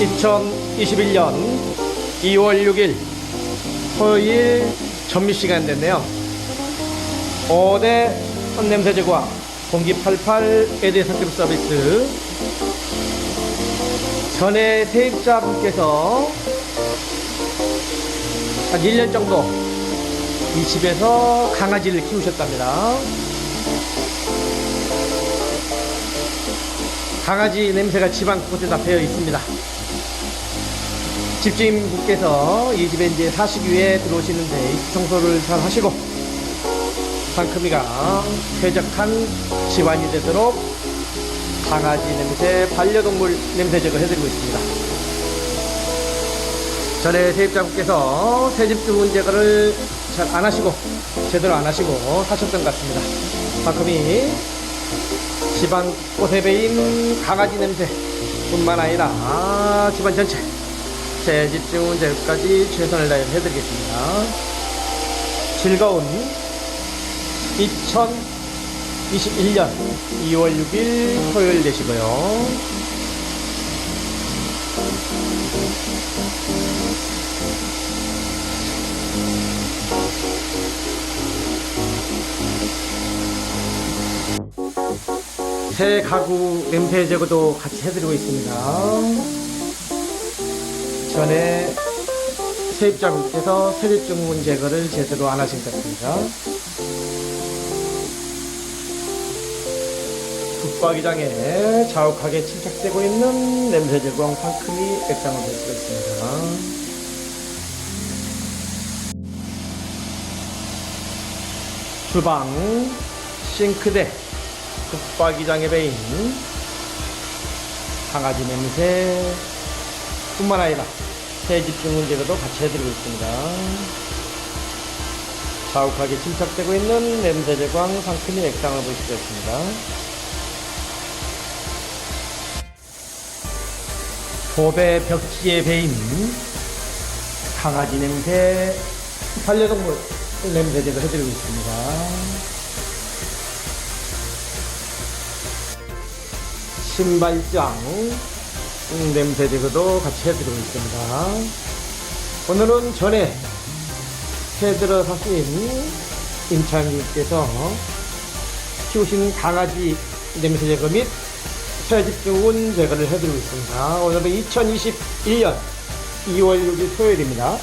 2021년 2월 6일 토요일 점심 시간 됐네요. 어대 선냄새 제거와 공기 팔팔 에드 상급 서비스 전에 세입자분께서 한 1년 정도 이 집에서 강아지를 키우셨답니다. 강아지 냄새가 집안 곳에 다 배어 있습니다. 집주인분께서 이 집에 이제 사시기 위해 들어오시는데 청소를 잘 하시고 상큼이가 쾌적한 집안이 되도록 강아지 냄새, 반려동물 냄새 제거해드리고 있습니다. 전에 세입자분께서 새집 주문 제거를 잘 안 하시고 제대로 안 하시고 하셨던 것 같습니다. 상큼이 집안 꽃에 배인 강아지 냄새 뿐만 아니라 집안 전체 새집중 제거까지 최선을 다해 해드리겠습니다. 즐거운 2021년 2월 6일 토요일 되시고요. 새 가구 냄새 제거도 같이 해드리고 있습니다. 전에 세입자분께서 세립증문 제거를 제대로 안 하신 것 같습니다. 붙박이장에 자욱하게 침착되고 있는 냄새 제거용 상큼이 액상을 볼 수가 있습니다. 주방, 싱크대, 붙박이장에 배인 강아지 냄새 뿐만 아니라 새 집중 문제도 같이 해드리고 있습니다. 자욱하게 침착되고 있는 냄새 제거한 상큼이 액상을 있습니다. 도배 벽지에 배인 강아지 냄새, 반려동물 냄새 제거 해드리고 있습니다. 신발장 음, 냄새 제거도 같이 해드리고 있습니다. 오늘은 전에 새 들어 사신 임창님께서 키우신 강아지 냄새 제거 및 새집중운 제거를 해드리고 있습니다. 오늘은 2021년 2월 6일 토요일입니다.